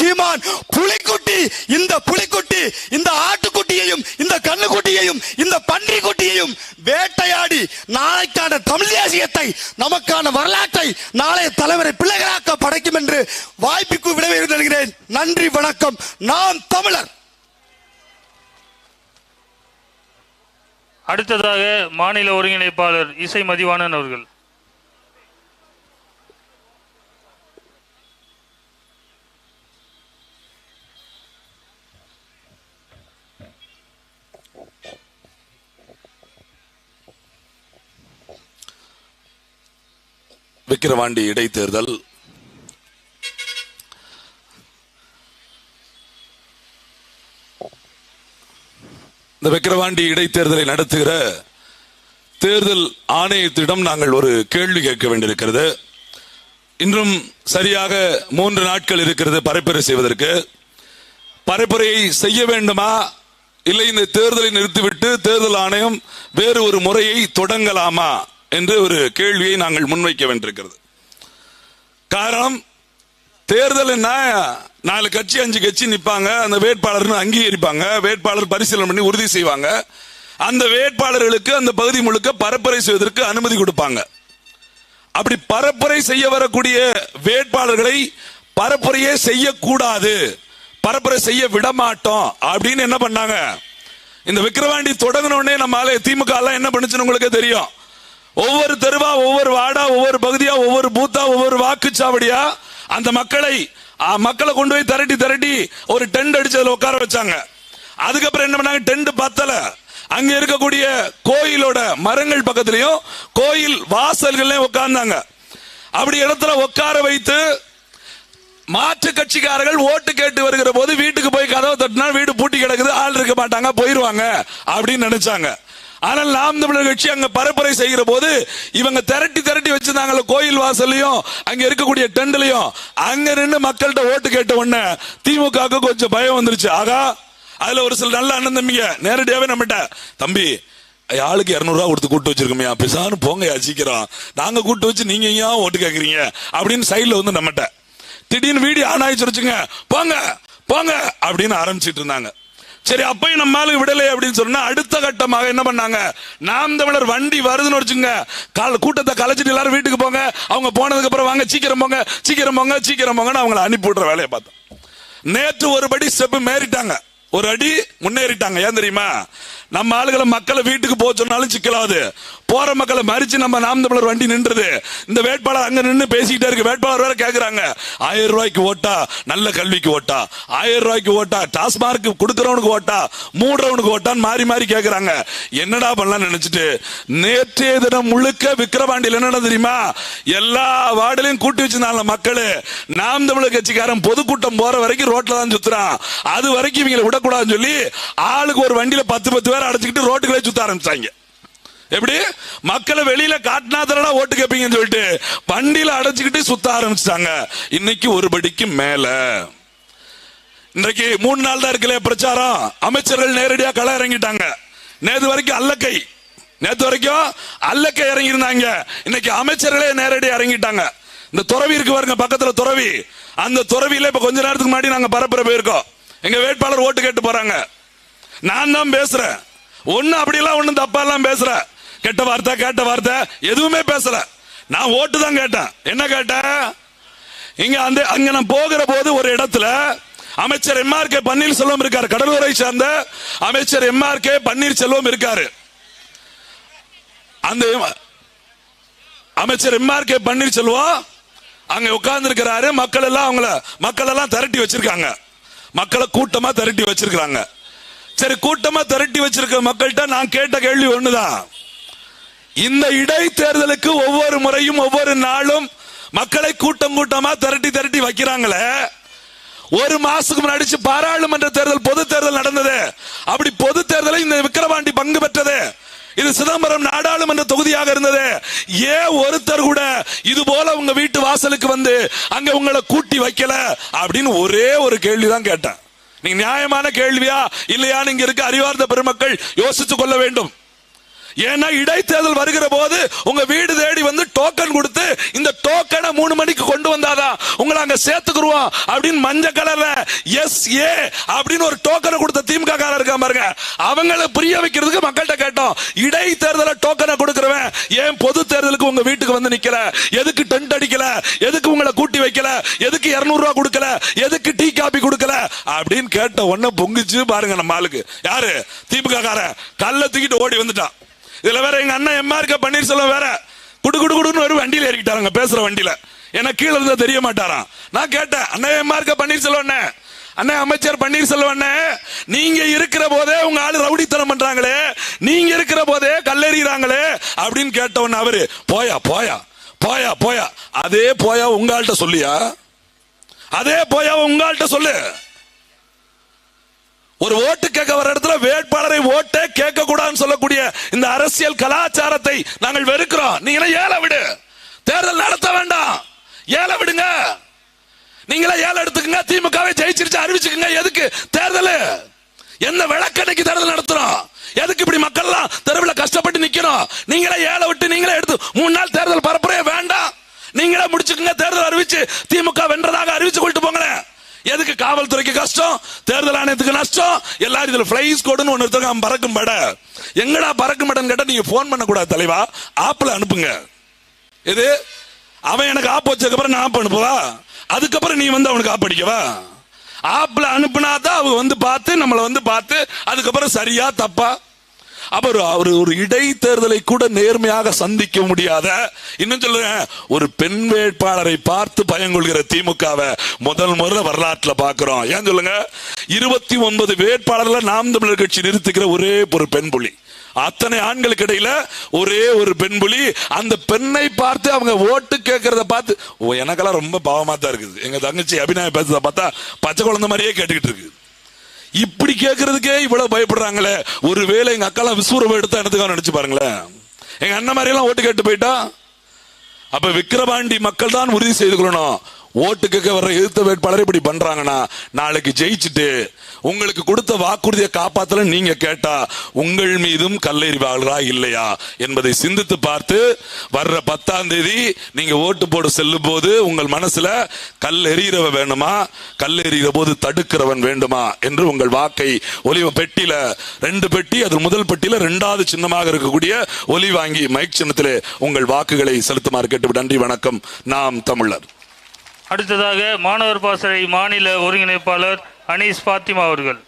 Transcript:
சீமான் புலிக்குட்டி இந்த புலிக்குட்டி இந்த ஆட்டுக்குட்டியையும் இந்த கண்ணுக்குட்டியையும் இந்த பன்றி குட்டியையும் வேட்டையாடி நாளைக்கான தமிழ் தேசியத்தை நமக்கான வரலாற்றை நாளைய தலைவரை பிள்ளைகளாக்க படைக்கும் என்று வாய்ப்புக்கு விடவே தருகிறேன் நன்றி வணக்கம். நாம் தமிழர். அடுத்ததாக மாநில ஒருங்கிணைப்பாளர் இசை மதிவாணன் அவர்கள். விக்கிரவாண்டி இடைத்தேர்தல். இந்த விக்கிரவாண்டி இடைத்தேர்தலை நடத்துகிற தேர்தல் ஆணையத்திடம் நாங்கள் ஒரு கேள்வி கேட்க வேண்டியிருக்கிறது. இன்றும் சரியாக மூன்று நாட்கள் இருக்கிறது பரப்புரை செய்வதற்கு. பரப்புரையை செய்ய வேண்டுமா? இல்லை இந்த தேர்தலை நிறுத்திவிட்டு தேர்தல் ஆணையம் வேறு ஒரு முறையை தொடங்கலாமா? என்று ஒரு கேள்வியை நாங்கள் முன்வைக்க வேண்டியிருக்கிறது. காரணம் தேர்தல் என்ன? நாலு கட்சி அஞ்சு கட்சி நிற்பாங்க அந்த வேட்பாளர் அங்கீகரிப்பாங்க வேட்பாளர் பரிசீலனை பண்ணி உறுதி செய்வாங்க. அந்த வேட்பாளர்களுக்கு அந்த பகுதி முழுக்க பரப்புரை செய்வதற்கு அனுமதி கொடுப்பாங்க. அப்படி பரப்புரை செய்ய வரக்கூடிய வேட்பாளர்களை பரப்புரையே செய்யக்கூடாது. பரப்புரை செய்ய விட மாட்டோம் அப்படின்னு என்ன பண்ணாங்க? இந்த விக்கிரவாண்டி தொடங்கின உடனே நம்மால திமுக எல்லாம் என்ன பண்ணுச்சுன்னு உங்களுக்கு தெரியும். ஒவ்வொரு தெருவா ஒவ்வொரு வாடா ஒவ்வொரு பகுதியா ஒவ்வொரு பூத்தா ஒவ்வொரு வாக்குச்சாவடியா அந்த மக்களை மக்களை கொண்டு போய் திரட்டி திரட்டி ஒரு டென்ட் அடிச்சு அதில் உட்கார வச்சாங்க. அதுக்கப்புறம் என்ன பண்ணாங்க? டென்ட் பத்தல. அங்க இருக்கக்கூடிய கோயிலோட மரங்கள் பக்கத்துலயும் கோயில் வாசல்கள்லயும் உட்கார்ந்தாங்க. அப்படி இடத்துல உட்கார வைத்து மாற்று கட்சிக்காரர்கள் ஓட்டு கேட்டு வருகிற போது வீட்டுக்கு போய் கதவை தட்டினா வீடு பூட்டி கிடக்குது ஆள் இருக்க மாட்டாங்க போயிருவாங்க அப்படின்னு நினைச்சாங்க. ஆனால் நாம் தமிழர் கட்சி அங்க பரப்புரை செய்கிற போது இவங்க திரட்டி திரட்டி வச்சிருந்தாங்கல்ல கோயில் வாசல்லையும் அங்க இருக்கக்கூடிய டெண்ட்லையும் அங்க நின்று மக்கள்கிட்ட ஓட்டு கேட்ட உடனே திமுக கொஞ்சம் பயம் வந்துருச்சு. ஆகா அதுல ஒரு சில நல்ல அண்ணன் தம்பிங்க நேரடியாவே நம்மகிட்ட தம்பி ஆளுக்கு இரநூறுவா கொடுத்து கூட்டு வச்சிருக்கோமையா பிசான்னு போங்கயா சீக்கிரம். நாங்க கூட்டு வச்சு நீங்க ஏன் ஓட்டு கேட்குறீங்க அப்படின்னு சைடில் வந்து நம்மகிட்ட திடீர்னு வீடியோ ஆன் ஆயிடுச்சு வச்சுங்க போங்க போங்க அப்படின்னு ஆரம்பிச்சிட்டு இருந்தாங்க. சரி அப்பயும் மேலே விடலை அப்படின்னு சொன்னா அடுத்த கட்டமாக என்ன பண்ணாங்க? நாம் தமிழர் வண்டி வருதுன்னு வச்சுங்க கால கூட்டத்தை கலைச்சிட்டு எல்லாரும் வீட்டுக்கு போங்க. அவங்க போனதுக்கு அப்புறம் வாங்க சீக்கிரம் போங்க சீக்கிரம் போங்க சீக்கிரம் போங்கன்னு அவங்கள அனுப்பி விடுற வேலையை பார்த்தோம். நேற்று ஒரு படி ஸ்டெப் மேறிட்டாங்க. ஒரு அடி முன்னேறிட்டாங்க. ஏன் தெரியுமா? நம்ம ஆளுகளை மக்களை வீட்டுக்கு போக சொன்னாலும் சிக்கலாது. போற மக்களை மறிச்சு நம்ம நாம் தமிழர் வண்டி நின்றுது. இந்த வேட்பாளர் அங்க நின்று பேசிக்கிட்டே இருக்கு. வேட்பாளர் வேற கேக்குறாங்க. ஆயிரம் ரூபாய்க்கு ஓட்டா நல்ல கல்விக்கு ஓட்டா. ஆயிரம் ரூபாய்க்கு ஓட்டா டாஸ்மார்க் கொடுக்கறவனுக்கு ஓட்டா மூடுறவனுக்கு ஓட்டான்னு மாறி மாறி கேக்குறாங்க. என்னடா பண்ணலாம் நினைச்சிட்டு நேற்றைய தினம் முழுக்க விக்கிரவாண்டியில் என்ன தெரியுமா? எல்லா வார்டுலையும் கூட்டி வச்சிருந்தாங்க மக்கள். நாம் தமிழர் கட்சிக்காரன் பொதுக்கூட்டம் போற வரைக்கும் ரோட்ல தான் சுத்துறான். அது வரைக்கும் இவங்களை விடக்கூடாதுன்னு சொல்லி ஆளுக்கு ஒரு வண்டியில பத்து பத்து பேர் அடைச்சிக்கிட்டு ரோட்டுகளே சுத்த ஆரம்பிச்சாங்க. எப்படி? மக்களை வெளியில காட்டினா தானடா ஓட்டு கேட்பீங்கன்னு சொல்லிட்டு வண்டியில அடைச்சுக்கிட்டு சுத்த ஆரம்பிச்சிட்டாங்க. இன்னைக்கு ஒரு படிக்கு மேல. இன்றைக்கு மூணு நாள் தான் இருக்குல்ல பிரச்சாரம். அமைச்சர்கள் நேரடியாக களை இறங்கிட்டாங்க. நேத்து வரைக்கும் அல்லக்கை. நேத்து வரைக்கும் அல்லக்கை இறங்கி இருந்தாங்க இன்னைக்கு அமைச்சர்களே நேரடியாக இறங்கிட்டாங்க. இந்த துறவி இருக்கு பாருங்க பக்கத்துல துறவி. அந்த துறவியில இப்ப கொஞ்ச நேரத்துக்கு முன்னாடி நாங்க பரப்புற போயிருக்கோம். எங்க வேட்பாளர் ஓட்டு கேட்டு போறாங்க. நான் தான் பேசுறேன். ஒண்ணு அப்படிலாம் ஒன்றும் தப்பா எல்லாம் பேசுற கெட்ட வார்த்தை கேட்ட வார்த்தை எதுவுமே பேசல. நான் ஓட்டு தான் கேட்டேன். என்ன கேட்டேன் இங்க அந்த அங்க நான் போகிற போது ஒரு இடத்துல அமைச்சர் எம்ஆர் கே பன்னீர்செல்வம் இருக்காரு. கடலூரை சார்ந்த அமைச்சர் எம்ஆர் கே பன்னீர்செல்வம் இருக்காரு. அந்த அமைச்சர் எம்ஆர் கே பன்னீர்செல்வம் அங்க உட்கார்ந்து இருக்கிறாரு மக்கள் எல்லாம் அவங்கள மக்கள் எல்லாம் திரட்டி வச்சிருக்காங்க. மக்களை கூட்டமா திரட்டி வச்சிருக்காங்க சரி கூட்டமா திரட்டி வச்சிருக்க மக்கள்கிட்ட நான் கேட்ட கேள்வி ஒண்ணுதான். இந்த இடைத்தேர்தலுக்கு ஒவ்வொரு முறையும் ஒவ்வொரு நாளும் மக்களை கூட்டம் கூட்டமா திரட்டி திரட்டி வைக்கிறாங்களே. ஒரு மாசத்துக்கு முன்னாடி பாராளுமன்ற தேர்தல் பொது தேர்தல் நடந்தது. அப்படி பொது தேர்தலை இந்த விக்கிரவாண்டி பங்கு பெற்றது. இது சிதம்பரம் நாடாளுமன்ற தொகுதியாக இருந்தது. ஏன் ஒருத்தர் கூட இது போல உங்க வீட்டு வாசலுக்கு வந்து அங்க உங்களை கூட்டி வைக்கல அப்படின்னு ஒரே ஒரு கேள்விதான் கேட்டேன். நீங்க நியாயமான கேள்வியா இல்லையா இங்க இருக்க அறிவார்ந்த பெருமக்கள் யோசித்துக் கொள்ள வேண்டும். ஏன்னா இடைத்தேர்தல் வருகிற போது உங்க வீடு தேடி வந்து டோக்கன் கொடுத்து இந்த டோக்கனை மூணு மணிக்கு கொண்டு வந்தாதான் உங்களை அங்க சேர்த்துக்குருவோம் அப்படின்னு மஞ்சள் கலர்ல எஸ் ஏ அப்படின்னு ஒரு டோக்கனை கொடுத்த திமுக காரர் இருக்கா பாருங்க. அவங்கள புரிய வைக்கிறதுக்கு மக்கள்கிட்ட கேட்டோம். இடைத்தேர்தல டோக்கனை கொடுக்குறவன் ஏன் பொது தேர்தலுக்கு உங்க வீட்டுக்கு வந்து நிக்கல? எதுக்கு டென்ட் அடிக்கல? எதுக்கு உங்களை கூட்டி வைக்கல? எதுக்கு இருநூறு ரூபா கொடுக்கல? எதுக்கு டீ காபி கொடுக்கல? அப்படின்னு கேட்ட உடனே பொங்குச்சு பாருங்க நம்ம ஆளுக்கு. யாரு? திமுக காரன். கல்ல தூக்கிட்டு ஓடி வந்துட்டான். இதுல வேற எங்க அண்ணன் எம்ஆர்க பன்னீர்செல்வம் வேற. குடு குடு குடுன்னு ஒரு வண்டியில ஏறிக்கிட்டாருங்க பேசுற வண்டியில. எனக்கு கீழே இருந்தா தெரிய மாட்டாராம். நான் கேட்டேன் அண்ணன் எம்ஆர்க பன்னீர்செல்வம் அண்ணே? அண்ணன் அமைச்சர் பன்னீர்செல்வம் அண்ணே நீங்க இருக்கிற போதே உங்க ஆளு ரவுடித்தனம் பண்றாங்களே நீங்க இருக்கிற போதே கல்லெறிகிறாங்களே அப்படின்னு கேட்டவன் அவரு போயா போயா போயா போயா. அதே போயா உங்கள்கிட்ட சொல்லியா? அதே போயா உங்கள்கிட்ட சொல்லு. ஒரு ஓட்டு கேட்க வர இடத்துல வேட்பாளரை ஓட்டே கேட்க கூடாதுன்னு சொல்லக்கூடிய இந்த அரசியல் கலாச்சாரத்தை நாங்கள் வெறுக்கிறோம். நீங்களே ஏல விடு. தேர்தல் நடத்த வேண்டாம். ஏல விடுங்க. நீங்களே ஏல எடுத்துக்கங்க. திமுகவை ஜெயிச்சிருச்சு அறிவிச்சுக்கங்க. எதுக்கு? தேர்தல். என்ன விளக்கணைக்கு தேர்தல் நடத்துறோம். எதுக்கு இப்படி மக்கள் எல்லாம் தெருவில் கஷ்டப்பட்டு நிக்கிறோம்? நீங்களே ஏல விட்டு நீங்களே எடுத்து மூணு நாள் தேர்தல் பரப்புறே வேண்டாம். நீங்களே முடிச்சுக்கங்க. தேர்தல் அறிவிச்சு திமுக வென்றதாக அறிவிச்சு கொண்டு போங்களேன் எதுக்கு காவல்துறைக்கு கஷ்டம் தேர்தல் ஆணையத்துக்கு நஷ்டம். எல்லாரும் இதுல பிளைஸ் கோடுன்னு ஒன்று இருக்காங்க பறக்கும் பட எங்கடா பறக்கும் படன்னு கேட்டா நீங்க போன் பண்ணக்கூடாது தலைவா. ஆப்பில் அனுப்புங்க. இது அவன் எனக்கு ஆப் வச்சதுக்கு அப்புறம் நான் ஆப் அனுப்புவா? அதுக்கப்புறம் நீ வந்து அவனுக்கு ஆப் அடிக்கவா? ஆப்பில் அனுப்புனா தான் அவங்க வந்து பார்த்து நம்மளை வந்து பார்த்து அதுக்கப்புறம் சரியா தப்பா அவர் அவர் ஒரு இடைத்தேர்தலை கூட நேர்மையாக சந்திக்க முடியாத இன்னும் சொல்றேன் ஒரு பெண் வேட்பாளரை பார்த்து பயங்கொள்கிற திமுகவை முதல் முறை வரலாற்றில் பார்க்கிறோம். ஏன் சொல்லுங்க? இருபத்தி ஒன்பது வேட்பாளர்ல நாம் தமிழர் கட்சி நிறுத்துகிற ஒரே ஒரு பெண் புலி அத்தனை ஆண்களுக்கு இடையில ஒரே ஒரு பெண் புலி அந்த பெண்ணை பார்த்து அவங்க ஓட்டு கேட்கறத பார்த்து எனக்கெல்லாம் ரொம்ப பாவமா தான் இருக்குது. எங்க தங்கச்சி அபிநய பேசுறத பார்த்தா பச்சை குழந்தை மாதிரியே கேட்டுக்கிட்டு இருக்கு இப்படி கேட்கறதுக்கே இவ்வளவு பயப்படுறாங்களே. ஒருவேளை எங்க அக்காலாம் விஸ்வரூபம் எடுத்தா என்னத்துக்காக நினைச்சு பாருங்களேன். எங்க அண்ணன் மாதிரி எல்லாம் ஓட்டு கேட்டு போயிட்டா? அப்ப விக்கிரவாண்டி மக்கள் தான் உறுதி செய்து கொள்ளணும். ஓட்டுக்கு வர்ற எதிர்த்த வேட்பாளர் இப்படி பண்றாங்கன்னா நாளைக்கு ஜெயிச்சுட்டு உங்களுக்கு கொடுத்த வாக்குறுதியை காப்பாத்தல நீங்க கேட்டா உங்கள் மீதும் கல்லெறிவாளரா இல்லையா என்பதை சிந்தித்து பார்த்து வர்ற பத்தாம் தேதி நீங்க ஓட்டு போட செல்லும் போது உங்கள் மனசுல கல் எறிகிறவ வேணுமா கல் எறிகிற போது தடுக்கிறவன் வேண்டுமா என்று உங்கள் வாக்கை ஒலிவ பெட்டியில ரெண்டு பெட்டி அது முதல் பெட்டியில ரெண்டாவது சின்னமாக இருக்கக்கூடிய ஒலி வாங்கி மைக் சின்னத்திலே உங்கள் வாக்குகளை செலுத்துமாறு கேட்டு நன்றி வணக்கம். நாம் தமிழர். அடுத்ததாக மாணவர் பாசறை மாநில ஒருங்கிணைப்பாளர் அனீஸ் பாத்திமா அவர்கள்.